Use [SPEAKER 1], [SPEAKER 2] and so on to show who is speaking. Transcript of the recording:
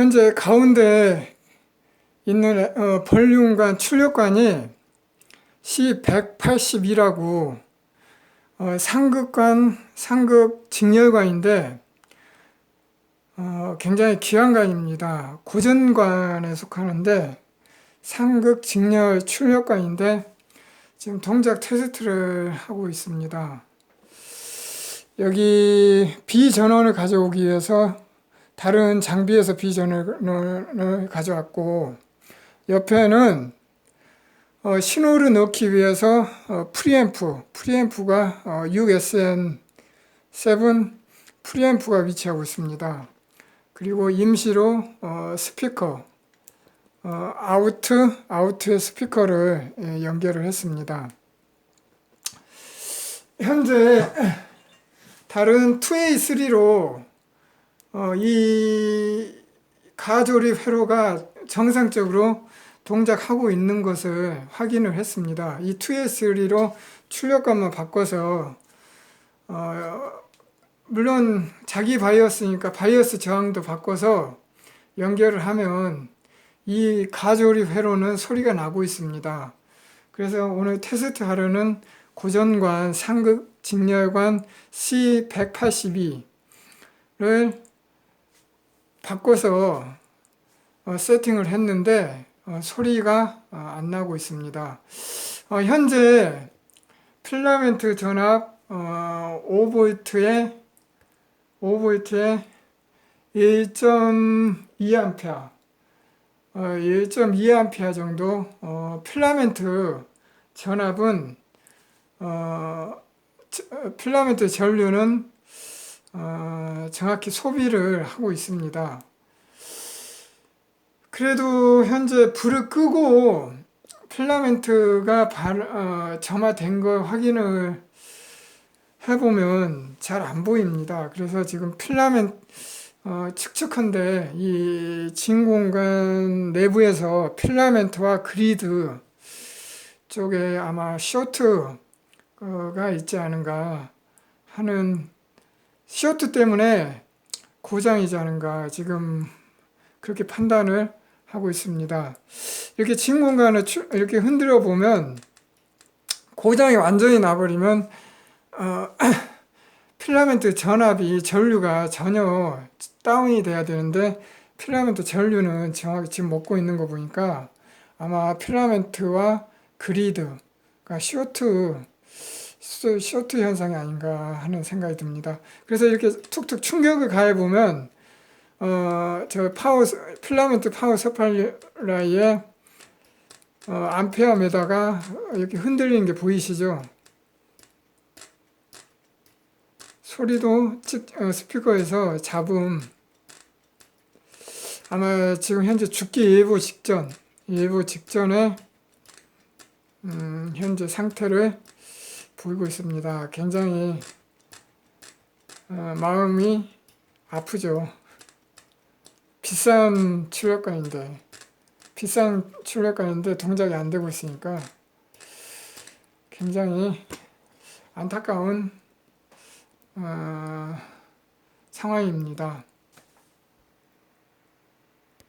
[SPEAKER 1] 현재 가운데 있는 어, 볼륨관 출력관이 C182라고 어, 상극관, 상극 직렬관인데 어, 굉장히 귀한 관입니다. 고전관에 속하는데 상극 직렬 출력관인데 지금 동작 테스트를 하고 있습니다. 여기 비전원을 가져오기 위해서 다른 장비에서 비전원을 가져왔고 옆에는 어, 신호를 넣기 위해서 어, 프리앰프, 프리앰프가 어, 6SN7 프리앰프가 위치하고 있습니다. 그리고 임시로 어, 스피커, 어, 아우트, 아우트의 스피커를 예, 연결을 했습니다. 현재 다른 2A3로 어, 이 가조립 회로가 정상적으로 동작하고 있는 것을 확인을 했습니다. 이 2S3로 출력감만 바꿔서 어, 물론 자기 바이오스니까 바이오스 저항도 바꿔서 연결을 하면 이 가조립 회로는 소리가 나고 있습니다. 그래서 오늘 테스트 하려는 고전관 상극 직렬관 C182를 바꿔서 어, 세팅을 했는데 어, 소리가 어, 안 나고 있습니다. 어, 현재 필라멘트 전압 어, 5V에 5V에 1.2A 어, 1.2A 정도 어, 필라멘트 전압은 필라멘트 전류는 어, 정확히 소비를 하고 있습니다. 그래도 현재 불을 끄고 필라멘트가 발, 어, 점화된 걸 확인을 해보면 잘 안 보입니다. 그래서 지금 필라멘 어, 측측한데 이 진공관 내부에서 필라멘트와 그리드 쪽에 아마 쇼트가 있지 않은가 하는 쇼트 때문에 고장이지 않은가 지금 그렇게 판단을 하고 있습니다. 이렇게 진공관을 추- 이렇게 흔들어 보면 고장이 완전히 나버리면 어, 필라멘트 전압이 전류가 전혀 다운이 돼야 되는데 필라멘트 전류는 정확히 지금 먹고 있는 거 보니까 아마 필라멘트와 그리드, 그러니까 스- 쇼트 현상이 아닌가 하는 생각이 듭니다. 그래서 이렇게 툭툭 충격을 가해 보면 어, 저 파워 필라멘트 파워 서플라이에 어, 암페어메다가 이렇게 흔들리는 게 보이시죠? 소리도 치- 어, 스피커에서 잡음 아마 지금 현재 죽기 일보 직전 일보 직전에 음, 현재 상태를 보이고 있습니다. 굉장히 어, 마음이 아프죠. 비싼 출력관인데 비싼 출력관인데 동작이 안 되고 있으니까 굉장히 안타까운 어, 상황입니다.